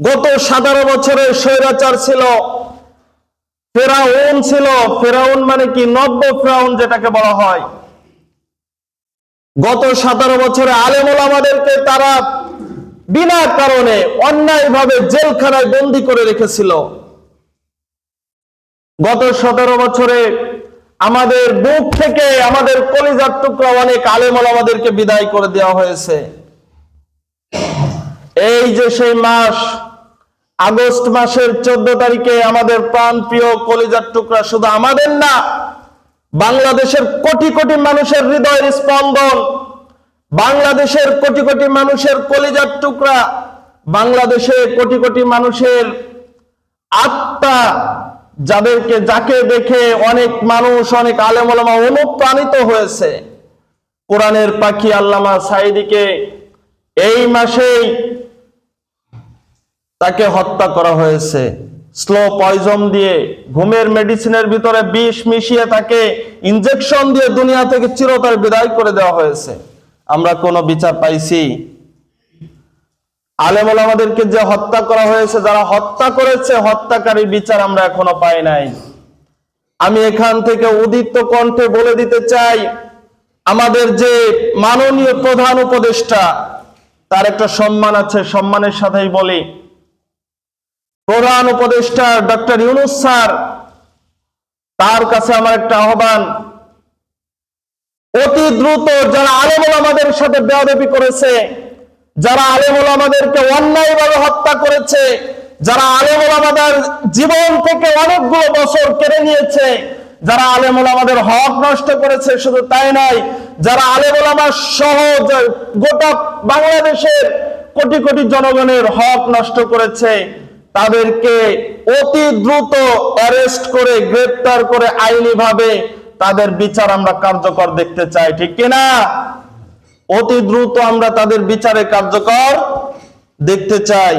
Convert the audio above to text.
গত সাতারো বছরের স্বৈরাচার ছিল, ফেরাউন ছিল, ফেরাউন মানে কি? নব্য ফেরাউন যেটাকে বলা হয়। গত সতেরো বছরে আলেমুল আমাদেরকে তারা বিনা কারণে অন্যায়ভাবে জেলখানায় বন্দি করে রেখেছিল। গত সতেরো বছরে আমাদের বুক থেকে আমাদের কলিজার টুকরা অনেক আলেমুল আমাদেরকে বিদায় করে দেওয়া হয়েছে। এই যে সেই মাস আগস্ট মাসের চোদ্দ তারিখে আমাদের প্রাণ প্রিয় কলিজার টুকরা শুধু আমাদের না, বাংলাদেশের কোটি কোটি মানুষের হৃদয়ের স্পন্দন, বাংলাদেশের কোটি কোটি মানুষের কলিজার টুকরা, বাংলাদেশে কোটি কোটি মানুষের আত্মা, যাদেরকে যাকে দেখে অনেক মানুষ, অনেক আলেমলামা অনুপ্রাণিত হয়েছে। কোরআনের পাখি আল্লামা সাইদিকে এই মাসেই তাকে হত্যা করা হয়েছে। স্লো পয়জন দিয়ে ঘুমের মেডিসিনের ভিতরে বিষ মিশিয়ে তাকে ইনজেকশন দিয়ে দুনিয়া থেকে চিরতর বিদায় করে দেওয়া হয়েছে। আমরা কোনো বিচার পাইছি। আলেমল আমাদেরকে যে হত্যা করা হয়েছে, যারা হত্যা করেছে, হত্যাকারী বিচার আমরা এখনও পাই নাই। আমি এখান থেকে উদিত কণ্ঠে বলে দিতে চাই, আমাদের যে মাননীয় প্রধান উপদেষ্টা, তার একটা সম্মান আছে, সম্মানের সাথেই বলি। প্রধান উপদেষ্টা ডক্টর ইউনুস স্যার, তার কাছে আমার একটা আহ্বান। অতি দ্রুত যারা আলেমুল আমাদের সাথে বেয়াদবি করেছে, যারা আলেমুল আমাদেরকে অন্যায়ভাবে হত্যা করেছে, যারা আলেমুল আমাদের জীবন থেকে অনেকগুলো বছর কেড়ে নিয়েছে, যারা আলেমুল আমাদের হক নষ্ট করেছে শুধু তাই নয়, যারা আলেমুল আমার সহ গোটা বাংলাদেশের কোটি কোটি জনগণের হক নষ্ট করেছে তাদেরকে অতি দ্রুত অ্যারেস্ট করে, গ্রেপ্তার করে আইনি ভাবে তাদের বিচার আমরা কার্যকর দেখতে চাই, ঠিক কিনা? অতি দ্রুত আমরা তাদের বিচারে কার্যকর দেখতে চাই।